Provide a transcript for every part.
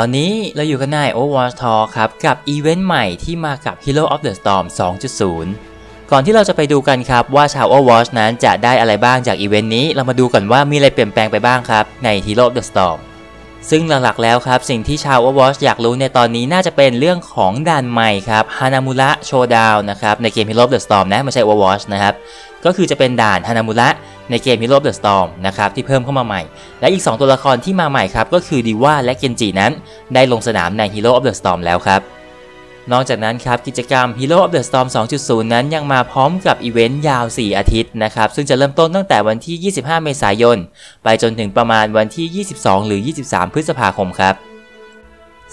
ตอนนี้เราอยู่กันใน Overwatch Talk ครับ กับอีเวนต์ใหม่ที่มากับ Hero of the Storm 2.0 ก่อนที่เราจะไปดูกันครับว่าชาว Overwatch นั้นจะได้อะไรบ้างจากอีเวนต์นี้ เรามาดูกันว่ามีอะไรเปลี่ยนแปลงไปบ้างครับใน Hero of the Storm ซึ่งหลักๆแล้วครับ สิ่งที่ชาว Overwatch อยากรู้ในตอนนี้น่าจะเป็นเรื่องของด่านใหม่ครับฮานามุระโชดาวนะครับในเกม Hero of the Storm นะไม่ใช่ Overwatch นะครับก็คือจะเป็นด่านฮานามุระในเกม Hero of the Storm นะครับที่เพิ่มเข้ามาใหม่ และอีก 2 ตัวละครที่มาใหม่ครับก็คือดีว่าและเกนจินั้น ได้ลงสนามใน Hero of the Storm แล้วครับ นอกจากนั้นครับกิจกรรม Hero of the Storm 2.0 นั้นยังมาพร้อมกับอีเวนต์ยาว 4 อาทิตย์นะครับซึ่งจะเริ่มต้นตั้งแต่วันที่ 25 เมษายน ไปจนถึงประมาณวันที่ 22 หรือ 23 พฤษภาคมครับ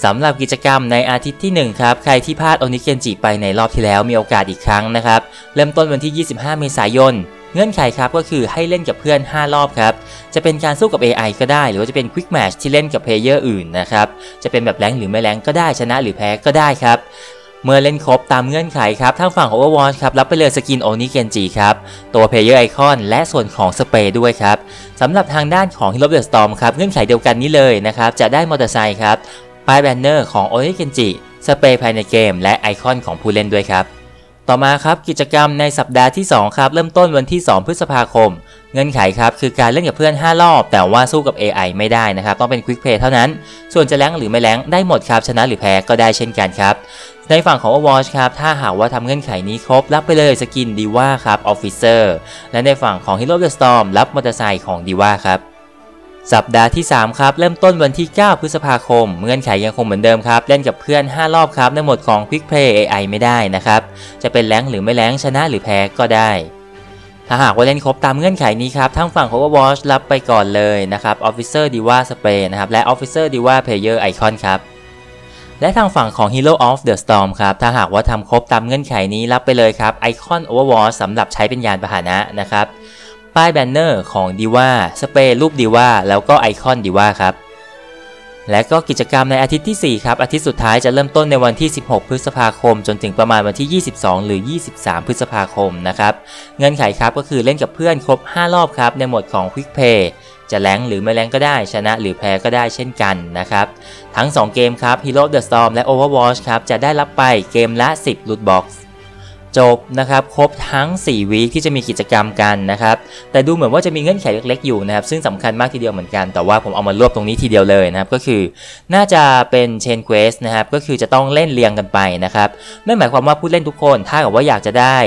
สำหรับกิจกรรมในอาทิตย์ที่ 1 ครับ ใครที่พลาดโอนิเกนจิไปในรอบที่แล้วมีโอกาสอีกครั้งนะครับ เริ่มต้นวันที่ 25 เมษายน เงื่อนไขครับก็คือให้เล่นกับเพื่อน 5 รอบครับ จะเป็นการสู้กับ AI ก็ได้ หรือว่าจะเป็น Quick Match ที่เล่นกับเพลเยอร์อื่นนะครับ จะเป็นแบบแรงหรือไม่แรงก็ได้ชนะหรือแพ้ก็ได้ครับเมื่อเล่นครบตามเงื่อนไขครับทางฝั่งของ Overwatch ครับรับไปเลยสกินโอนิเกนจิครับ ตัวเพลเยอร์ไอคอนและส่วนของสเปรย์ด้วยครับสำหรับทางด้านของ Hero of the Storm ครับเงื่อนไขเดียวกันนี้เลยนะครับ จะได้มอเตอร์ไซค์ครับป้ายแบนเนอร์ของโอนิเกนจิสเปรย์ภายในเกม และไอคอนของผู้เล่นด้วยครับ ต่อมาครับกิจกรรมในสัปดาห์ที่2ครับเริ่มต้นวันที่ 2 พฤษภาคม เงื่อนไขครับคือการเล่นกับเพื่อน 5 รอบ แต่ว่าสู้กับ AI ไม่ได้นะครับ ต้องเป็น Quick Play เท่านั้น ส่วนจะแรงหรือไม่แรงได้หมดครับ ชนะหรือแพ้ก็ได้เช่นกันครับ ในฝั่งของ Overwatch ครับ ถ้าหากว่าทำเงื่อนไขนี้ครบ รับไปเลยสกินดีว่าครับ Officer และในฝั่งของ Hero of the Storm รับมอเตอร์ไซค์ของดีว่าครับ สัปดาห์ที่ 3 ครับ เริ่มต้นวันที่ 9 พฤษภาคม เงื่อนไขยังคงเหมือนเดิมครับ เล่นกับเพื่อน 5 รอบครับ ในหมดของ Quick Play AI ไม่ได้นะครับ จะเป็นแรงหรือไม่แรงชนะหรือแพ้ก็ได้ ถ้าหากว่าเล่นครบตามเงื่อนไขนี้ครับ ทั้งฝั่งของ Overwatch รับไปก่อนเลยนะครับ Officer Diva Spray นะครับ และ Officer Diva Player Icon ครับ และทางฝั่งของ Hero of the Storm ครับ ถ้าหากว่าทำครบตามเงื่อนไขนี้รับไปเลยครับไอคอน Overwatch สำหรับใช้เป็นยานพาหนะนะครับ ป้ายแบนเนอร์ของดีว่าสเปรย์รูปดีว่าแล้วก็ไอคอนดีว่าครับ และก็กิจกรรมในอาทิตย์ที่ 4 ครับ อาทิตย์สุดท้ายจะเริ่มต้นในวันที่ 16 พฤษภาคม จนถึงประมาณวันที่ 22 หรือ 23 พฤษภาคมนะครับเงื่อนไขครับก็คือเล่นกับเพื่อนครบ 5 รอบครับ ในหมดของ Quick Play จะแรงหรือไม่แรงก็ได้ชนะหรือแพ้ก็ได้เช่นกันนะครับ ทั้ง 2 เกมครับ Hero of the Storm และ Overwatch ครับจะได้รับไปเกมละ 10 Loot Box จบนะครับครบทั้ง 4 วีคที่จะมีกิจกรรมกันนะครับแต่ดูเหมือนว่าจะมีเงื่อนไขเล็กๆอยู่นะครับซึ่งสำคัญมากทีเดียวเหมือนกัน แต่ว่าผมเอามารวบตรงนี้ทีเดียวเลยนะครับก็คือ น่าจะเป็นเชนเควสนะครับก็คือจะต้องเล่นเรียงกันไปนะครับนั่นหมายความว่าผู้เล่นทุกคนถ้าเกิดว่าอยากจะได้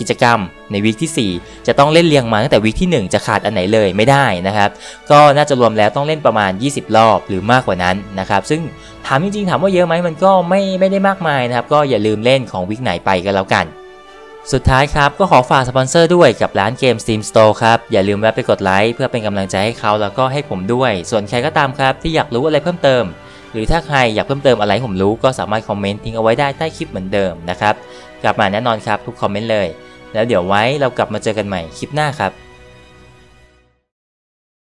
กิจกรรมในวีคที่ 4 จะต้องเล่นเรียงมาตั้งแต่วีคที่ 1 จะขาดอันไหนเลยไม่ได้นะครับ ก็น่าจะรวมแล้วต้องเล่นประมาณ 20 รอบหรือมากกว่านั้นนะครับ ซึ่งถามจริงๆ ถามว่าเยอะไหมมันก็ไม่ไม่ได้มากมายนะครับ ก็อย่าลืมเล่นของวีคไหนไปก็แล้วกันสุดท้ายครับ ก็ขอฝากสปอนเซอร์ด้วยกับร้านเกม Steam Store ครับ อย่าลืมแวะไปกดไลค์เพื่อเป็นกำลังใจให้เขาแล้วก็ให้ผมด้วย ส่วนใครก็ตามครับที่อยากรู้อะไรเพิ่มเติม หรือถ้าใครอยากเพิ่มเติมอะไรผมรู้ก็สามารถคอมเมนต์ทิ้งเอาไว้ได้ใต้คลิปเหมือนเดิมนะครับกลับมาแน่นอนครับทุกคอมเมนต์เลย แล้วเดี๋ยวไว้เรากลับมาเจอกันใหม่คลิปหน้าครับ